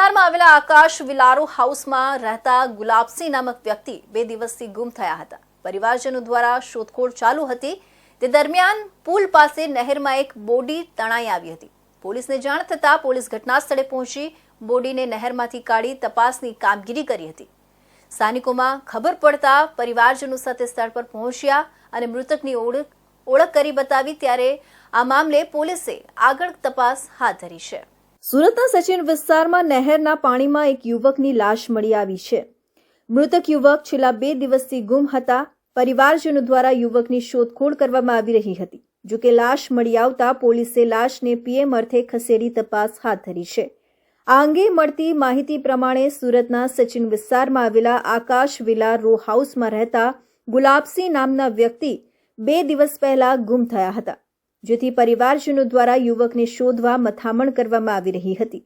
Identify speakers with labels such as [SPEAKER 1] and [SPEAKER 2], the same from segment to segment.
[SPEAKER 1] વિસ્તારમાં આવેલા આકાશ વિલારો હાઉસમાં રહેતા ગુલાબસિંહ નામક વ્યક્તિ બે દિવસથી ગુમ થયા હતા. પરિવારજનો દ્વારા શોધખોળ ચાલુ હતી. તે દરમિયાન પુલ પાસે નહેરમાં એક બોડી તણાઈ આવી હતી. પોલીસને જાણ થતાં પોલીસ ઘટના સ્થળે પહોંચી બોડીને નહેરમાંથી કાઢી તપાસની કામગીરી કરી હતી. સ્થાનિકોમાં ખબર પડતા પરિવારજનો સાથે સ્થળ પર પહોંચ્યા અને મૃતકની ઓળખ ઓળખ કરી બતાવી ત્યારે આ મામલે પોલીસે આગળ તપાસ હાથ ધરી છે. સુરતના સચિન વિસ્તારમાં નહેરના પાણીમાં એક યુવકની લાશ મળી આવી છે. મૃતક યુવક છેલ્લા બે દિવસથી ગુમ હતા. પરિવારજનો દ્વારા યુવકની શોધખોળ કરવામાં આવી રહી હતી. જો કે લાશ મળી આવતા પોલીસે લાશને પીએમ અર્થે ખસેડી તપાસ હાથ ધરી છે. આ અંગે મળતી માહિતી પ્રમાણે સુરતના સચિન વિસ્તારમાં આવેલા આકાશ વિલા રો હાઉસમાં રહેતા ગુલાબસિંહ નામના વ્યક્તિ બે દિવસ પહેલા ગુમ થયા હતા. જેથી પરિવારજનો દ્વારા યુવકને શોધવા, મથામણ કરવામાં આવી રહી હતી.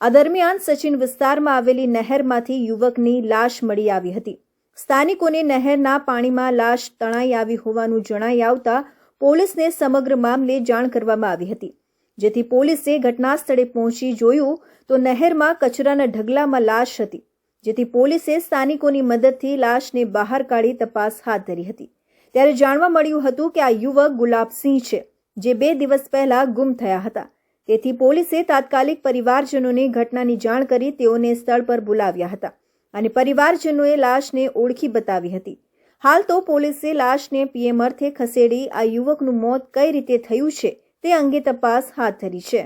[SPEAKER 1] આ દરમિયાન સચિન વિસ્તારમાં આવેલી નહેરમાંથી યુવકની લાશ મળી આવી હતી. સ્થાનિકોને નહેરના પાણીમાં લાશ તણાઈ આવી હોવાનું જણાઈ આવતા પોલીસને સમગ્ર મામલે જાણ કરવામાં આવી હતી. જેથી પોલીસે ઘટના સ્થળે પહોંચી જોયું તો નહેરમાં કચરાના ઢગલામાં લાશ હતી. જેથી પોલીસે સ્થાનિકોની મદદથી લાશને બહાર કાઢી તપાસ હાથ ધરી હતી. ત્યારે જાણવા મળ્યું હતું કે આ યુવક ગુલાબસિંહ છે. જે બે દિવસ પહેલા ગુમ થયા હતા. તેથી પોલીસે તાત્કાલિક પરિવારજનોને ઘટનાની જાણ કરી તેઓને સ્થળ પર બોલાવ્યા હતા અને પરિવારજનોએ લાશને ઓળખી બતાવી હતી. હાલ તો પોલીસે લાશને પીએમ અર્થે ખસેડી આ યુવકનું મોત કઈ રીતે થયું છે તે અંગે તપાસ હાથ ધરી છે.